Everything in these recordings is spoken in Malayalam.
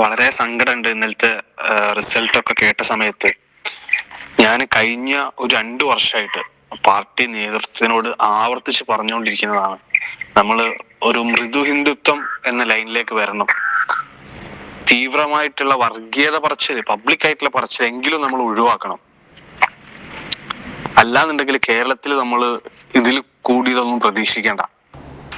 വളരെ സങ്കടമുണ്ട് ഇന്നലത്തെ റിസൾട്ട് ഒക്കെ കേട്ട സമയത്ത്. ഞാൻ കഴിഞ്ഞ ഒരു രണ്ടു വർഷമായിട്ട് പാർട്ടി നേതൃത്വത്തിനോട് ആവർത്തിച്ച് പറഞ്ഞുകൊണ്ടിരിക്കുന്നതാണ്. നമ്മൾ ഒരു മൃദു ഹിന്ദുത്വം എന്ന ലൈനിലേക്ക് വരണം. തീവ്രമായിട്ടുള്ള വർഗീയത പറച്ചിൽ പബ്ലിക് ആയിട്ടുള്ള പറച്ചിൽ എങ്കിലും നമ്മൾ ഒഴിവാക്കണം. അല്ലാന്നുണ്ടെങ്കിൽ കേരളത്തിൽ നമ്മൾ ഇതിൽ കൂടിയതൊന്നും പ്രതീക്ഷിക്കേണ്ട.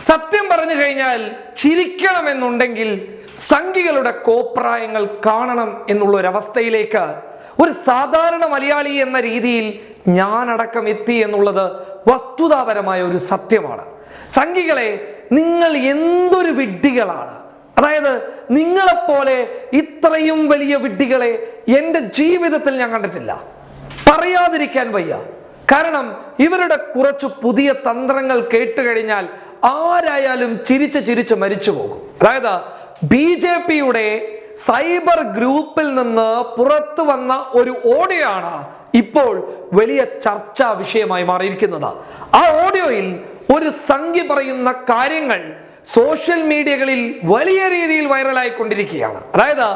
സത്യം പറഞ്ഞു കഴിഞ്ഞാൽ ചിരിക്കണമെന്നുണ്ടെങ്കിൽ സംഘികളുടെ കോപ്രായങ്ങൾ കാണണം എന്നുള്ള ഒരു അവസ്ഥയിലേക്ക് ഒരു സാധാരണ മലയാളി എന്ന രീതിയിൽ ഞാനടക്കം എത്തി എന്നുള്ളത് വസ്തുതാപരമായ ഒരു സത്യമാണ്. സംഘികളെ നിങ്ങൾ എന്തൊരു വിഡ്ഢികളാണ്? അതായത് നിങ്ങളെപ്പോലെ ഇത്രയും വലിയ വിഡ്ഢികളെ എന്റെ ജീവിതത്തിൽ ഞാൻ കണ്ടിട്ടില്ല. പറയാതിരിക്കാൻ വയ്യ. കാരണം ഇവരുടെ കുറച്ച് പുതിയ തന്ത്രങ്ങൾ കേട്ടുകഴിഞ്ഞാൽ ആരായാലും ചിരിച്ച് ചിരിച്ച് മരിച്ചു പോകും. അതായത് ബി ജെ പിയുടെ സൈബർ ഗ്രൂപ്പിൽ നിന്ന് പുറത്തു വന്ന ഒരു ഓഡിയോ ആണ് ഇപ്പോൾ വലിയ ചർച്ചാ വിഷയമായി മാറിയിരിക്കുന്നത്. ആ ഓഡിയോയിൽ ഒരു സംഖ്യ പറയുന്ന കാര്യങ്ങൾ സോഷ്യൽ മീഡിയകളിൽ വലിയ രീതിയിൽ വൈറലായിക്കൊണ്ടിരിക്കുകയാണ്. അതായത്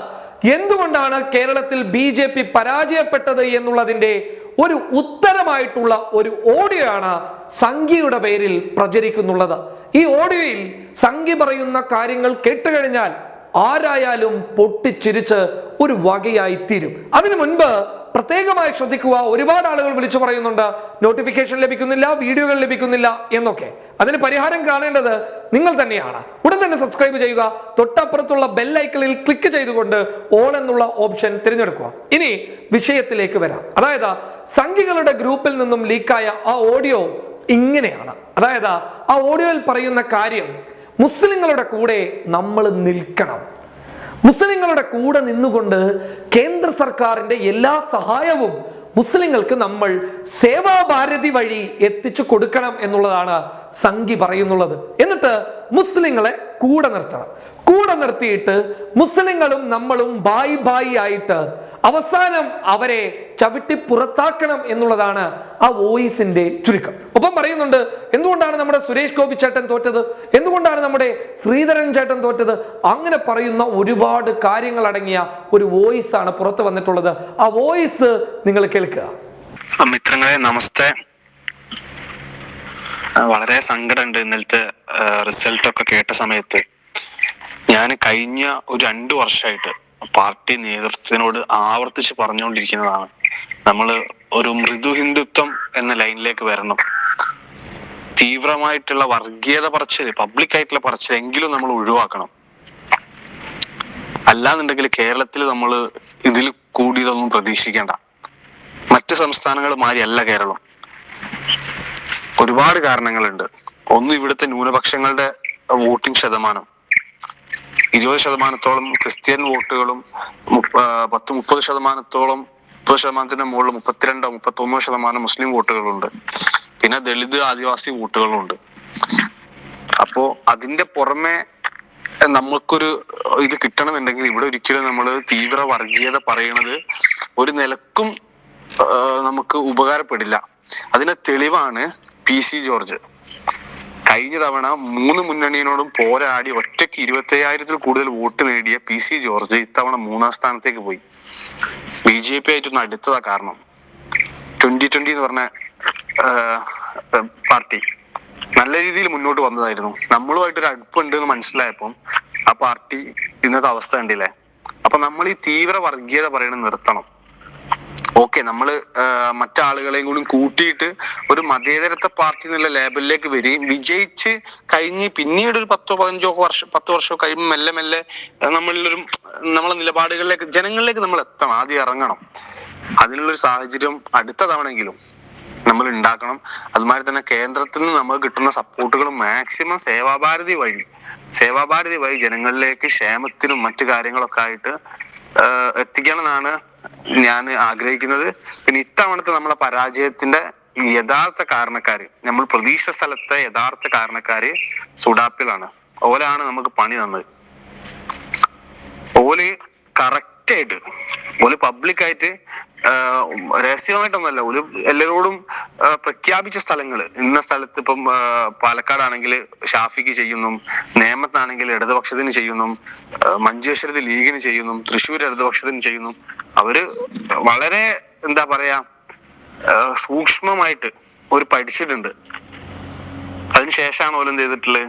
എന്തുകൊണ്ടാണ് കേരളത്തിൽ ബി പരാജയപ്പെട്ടത് എന്നുള്ളതിന്റെ ഒരു ഉത്തരമായിട്ടുള്ള ഒരു ഓഡിയോ ആണ് സംഖ്യയുടെ പേരിൽ പ്രചരിക്കുന്നുള്ളത്. ഈ ഓഡിയോയിൽ സംഖ്യ പറയുന്ന കാര്യങ്ങൾ കേട്ടുകഴിഞ്ഞാൽ ആരായാലും പൊട്ടിച്ചിരിച്ച് ഒരു വകയായി തീരും അതിനു മുൻപ് പ്രത്യേകമായി ശ്രദ്ധിക്കുക. ഒരുപാട് ആളുകൾ വിളിച്ചു പറയുന്നുണ്ട് നോട്ടിഫിക്കേഷൻ ലഭിക്കുന്നില്ല വീഡിയോകൾ ലഭിക്കുന്നില്ല എന്നൊക്കെ. അതിന് പരിഹാരം കാണേണ്ടത് നിങ്ങൾ തന്നെയാണ്. ഉടൻ തന്നെ സബ്സ്ക്രൈബ് ചെയ്യുക. തൊട്ടപ്പുറത്തുള്ള ബെല്ലൈക്കണിൽ ക്ലിക്ക് ചെയ്തുകൊണ്ട് ഓൾ എന്നുള്ള ഓപ്ഷൻ തിരഞ്ഞെടുക്കുക. ഇനി വിഷയത്തിലേക്ക് വരാം. അതായത് സംഘികളുടെ ഗ്രൂപ്പിൽ നിന്നും ലീക്കായ ആ ഓഡിയോ ഇങ്ങനെയാണ്. അതായത് ആ ഓഡിയോയിൽ പറയുന്ന കാര്യം മുസ്ലിങ്ങളുടെ കൂടെ നമ്മൾ നിൽക്കണം. മുസ്ലിങ്ങളുടെ കൂടെ നിന്നുകൊണ്ട് കേന്ദ്ര സർക്കാരിന്റെ എല്ലാ സഹായവും മുസ്ലിങ്ങൾക്ക് നമ്മൾ സേവാഭാരതി വഴി എത്തിച്ചു കൊടുക്കണം എന്നുള്ളതാണ് സംഘി പറയുന്നുള്ളത്. എന്നിട്ട് മുസ്ലിങ്ങളെ കൂടെ നിർത്തണം. കൂടെ നിർത്തിയിട്ട് മുസ്ലിങ്ങളും നമ്മളും ബായി ബായി ആയിട്ട് അവസാനം അവരെ ചവിട്ടി പുറത്താക്കണം എന്നുള്ളതാണ് ആ വോയിസിന്റെ ചുരുക്കം. ഒപ്പം പറയുന്നുണ്ട് എന്തുകൊണ്ടാണ് നമ്മുടെ സുരേഷ് ഗോപി ചേട്ടൻ തോറ്റത് എന്തുകൊണ്ടാണ് നമ്മുടെ ശ്രീധരൻ ചേട്ടൻ തോറ്റത്. അങ്ങനെ പറയുന്ന ഒരുപാട് കാര്യങ്ങൾ അടങ്ങിയ ഒരു വോയിസ് ആണ് പുറത്ത് വന്നിട്ടുള്ളത്. ആ വോയിസ് നിങ്ങൾ കേൾക്കുക. മിത്രങ്ങളെ നമസ്തേ. വളരെ സങ്കടമുണ്ട് ഇന്നലത്തെ റിസൾട്ട് ഒക്കെ കേട്ട സമയത്ത്. ഞാൻ കഴിഞ്ഞ ഒരു രണ്ടു വർഷമായിട്ട് പാർട്ടി നേതൃത്വത്തിനോട് ആവർത്തിച്ച് പറഞ്ഞുകൊണ്ടിരിക്കുന്നതാണ്. നമ്മൾ ഒരു മൃദു ഹിന്ദുത്വം എന്ന ലൈനിലേക്ക് വരണം. തീവ്രമായിട്ടുള്ള വർഗീയത പറച്ചിൽ പബ്ലിക് ആയിട്ടുള്ള പറച്ചിൽ എങ്കിലും നമ്മൾ ഒഴിവാക്കണം. അല്ലാന്നുണ്ടെങ്കിൽ കേരളത്തിൽ നമ്മൾ ഇതിൽ കൂടിയതൊന്നും പ്രതീക്ഷിക്കേണ്ട. മറ്റ് സംസ്ഥാനങ്ങൾ മാതിരിയല്ല കേരളം. ഒരുപാട് കാരണങ്ങളുണ്ട്. ഒന്ന് ഇവിടുത്തെ ന്യൂനപക്ഷങ്ങളുടെ വോട്ടിംഗ് ശതമാനം. ഇരുപത് ശതമാനത്തോളം ക്രിസ്ത്യൻ വോട്ടുകളും പത്ത് മുപ്പത് ശതമാനത്തോളം മുപ്പത് ശതമാനത്തിന് മുകളിൽ മുപ്പത്തിരണ്ടോ മുപ്പത്തൊന്നോ ശതമാനം മുസ്ലിം വോട്ടുകളുണ്ട്. പിന്നെ ദളിത് ആദിവാസി വോട്ടുകളുണ്ട്. അപ്പോ അതിന്റെ പുറമെ നമുക്കൊരു ഇത് കിട്ടണമെന്നുണ്ടെങ്കിൽ ഇവിടെ ഒരിക്കലും നമ്മൾ തീവ്ര വർഗീയത പറയണത് ഒരു നിലക്കും നമുക്ക് ഉപകാരപ്പെടില്ല. അതിന്റെ തെളിവാണ് പി സി ജോർജ്. കഴിഞ്ഞ തവണ മൂന്ന് മുന്നണിയോടും പോരാടി ഒറ്റയ്ക്ക് ഇരുപത്തി അയ്യായിരത്തിൽ കൂടുതൽ വോട്ട് നേടിയ പി സി ജോർജ് ഇത്തവണ മൂന്നാം സ്ഥാനത്തേക്ക് പോയി. ബി ജെ പി ആയിട്ടൊന്ന് അടുത്തതാ കാരണം. ട്വന്റി ട്വന്റി എന്ന് പറഞ്ഞ പാർട്ടി നല്ല രീതിയിൽ മുന്നോട്ട് വന്നതായിരുന്നു. നമ്മളുമായിട്ട് ഒരു അടുപ്പുണ്ട് എന്ന് മനസ്സിലായപ്പോൾ ആ പാർട്ടി ഇന്നത്തെ അവസ്ഥ കണ്ടില്ലേ? അപ്പൊ നമ്മൾ ഈ തീവ്ര വർഗീയത പറയണത് നിർത്തണം. ഓക്കെ നമ്മൾ മറ്റാളുകളെയും കൂടി കൂട്ടിയിട്ട് ഒരു മതേതരത്വ പാർട്ടി എന്നുള്ള ലേബലിലേക്ക് വരികയും വിജയിച്ച് കഴിഞ്ഞ് പിന്നീട് ഒരു പത്തോ പതിനഞ്ചോ വർഷം പത്ത് വർഷമോ കഴിയുമ്പോൾ മെല്ലെ മെല്ലെ നമ്മളിലൊരു നമ്മളെ നിലപാടുകളിലേക്ക് ജനങ്ങളിലേക്ക് നമ്മൾ എത്തണം ആദ്യം ഇറങ്ങണം. അതിനുള്ളൊരു സാഹചര്യം അടുത്ത തവണെങ്കിലും നമ്മൾ ഉണ്ടാക്കണം. അതുമാതിരി തന്നെ കേന്ദ്രത്തിൽ നിന്ന് നമുക്ക് കിട്ടുന്ന സപ്പോർട്ടുകൾ മാക്സിമം സേവാഭാരതി വഴി സേവാഭാരതി വഴി ജനങ്ങളിലേക്ക് ക്ഷേമത്തിനും മറ്റു കാര്യങ്ങളൊക്കെ ആയിട്ട് എത്തിക്കണം എന്നാണ് ഞാൻ ആഗ്രഹിക്കുന്നത് പിന്നെ ഇത്തവണത്തെ നമ്മളെ പരാജയത്തിന്റെ യഥാർത്ഥ കാരണക്കാര് നമ്മൾ പ്രതീക്ഷ സ്ഥലത്തെ യഥാർത്ഥ കാരണക്കാര് സുഡാപ്പിലാണ് ഓലാണ് നമുക്ക് പണി തന്നത്. ഓൽ കറക്റ്റ് ആയിട്ട് പബ്ലിക്കായിട്ട് രഹസ്യമായിട്ടൊന്നല്ല ഒരു എല്ലാരോടും പ്രഖ്യാപിച്ച സ്ഥലങ്ങൾ ഇന്ന സ്ഥലത്ത് ഇപ്പം പാലക്കാടാണെങ്കിൽ ഷാഫിക്ക് ചെയ്യുന്നു നേമത്താണെങ്കിൽ ഇടതുപക്ഷത്തിന് ചെയ്യുന്നു മഞ്ചേശ്വരത്തിൽ മഞ്ചേശ്വരത്ത് ലീഗിന് ചെയ്യുന്നു തൃശ്ശൂർ ഇടതുപക്ഷത്തിന് ചെയ്യുന്നു. അവർ വളരെ എന്താ പറയാ സൂക്ഷ്മമായിട്ട് ഒരു പഠിച്ചിട്ടുണ്ട്. അതിനുശേഷമാണ് ഓലെന്ത് ചെയ്തിട്ടുള്ളത്?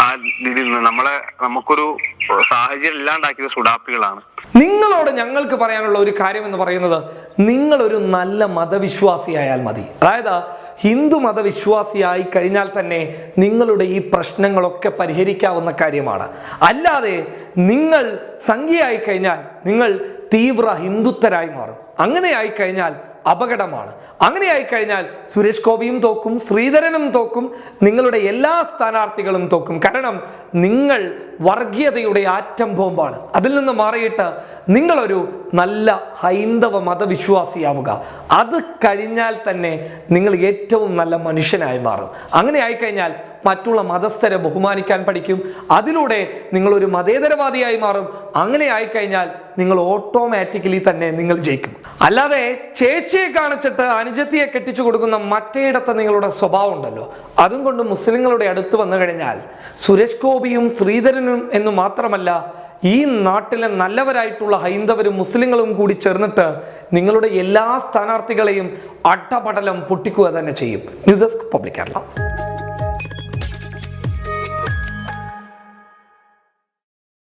ആ രീതിയിൽ നിന്ന് നമ്മളെ നമുക്കൊരു സാഹചര്യം ഇല്ലാണ്ടാക്കിയത് സുഡാപ്പികളാണ്. നിങ്ങളോട് ഞങ്ങൾക്ക് പറയാനുള്ള ഒരു കാര്യം എന്ന് പറയുന്നത് നിങ്ങളൊരു നല്ല മതവിശ്വാസിയായാൽ മതി. അതായത് ഹിന്ദു മതവിശ്വാസിയായി കഴിഞ്ഞാൽ തന്നെ നിങ്ങളുടെ ഈ പ്രശ്നങ്ങളൊക്കെ പരിഹരിക്കാവുന്ന കാര്യമാണ്. അല്ലാതെ നിങ്ങൾ സംഖ്യയായി കഴിഞ്ഞാൽ നിങ്ങൾ തീവ്ര ഹിന്ദുത്വരായി മാറും. അങ്ങനെ ആയി കഴിഞ്ഞാൽ അപകടമാണ്. അങ്ങനെ ആയിക്കഴിഞ്ഞാൽ സുരേഷ് ഗോപിയും തോക്കും ശ്രീധരനും തോക്കും നിങ്ങളുടെ എല്ലാ സ്ഥാനാർത്ഥികളും തോക്കും. കാരണം നിങ്ങൾ വർഗീയതയുടെ ആറ്റം ബോംബാണ്. അതിൽ നിന്ന് മാറിയിട്ട് നിങ്ങളൊരു നല്ല ഹൈന്ദവ മതവിശ്വാസിയാവുക. അത് കഴിഞ്ഞാൽ തന്നെ നിങ്ങൾ ഏറ്റവും നല്ല മനുഷ്യനായി മാറും. അങ്ങനെ ആയിക്കഴിഞ്ഞാൽ മറ്റുള്ള മതസ്ഥരെ ബഹുമാനിക്കാൻ പഠിക്കും. അതിലൂടെ നിങ്ങളൊരു മതേതരവാദിയായി മാറും. അങ്ങനെ ആയിക്കഴിഞ്ഞാൽ നിങ്ങൾ ഓട്ടോമാറ്റിക്കലി തന്നെ നിങ്ങൾ ജയിക്കും. അല്ലാതെ ചേച്ചിയെ കാണിച്ചിട്ട് അനുജത്തിയെ കെട്ടിച്ചു കൊടുക്കുന്ന മറ്റേയിടത്തെ നിങ്ങളുടെ സ്വഭാവം ഉണ്ടല്ലോ. അതും കൊണ്ട് മുസ്ലിങ്ങളുടെ അടുത്ത് വന്നു കഴിഞ്ഞാൽ സുരേഷ് ഗോപിയും ശ്രീധരനും എന്ന് മാത്രമല്ല ഈ നാട്ടിലെ നല്ലവരായിട്ടുള്ള ഹൈന്ദവരും മുസ്ലിങ്ങളും കൂടി ചേർന്നിട്ട് നിങ്ങളുടെ എല്ലാ സ്ഥാനാർത്ഥികളെയും അട്ടപടലം പൊട്ടിക്കുക തന്നെ ചെയ്യും. News desk public Kerala.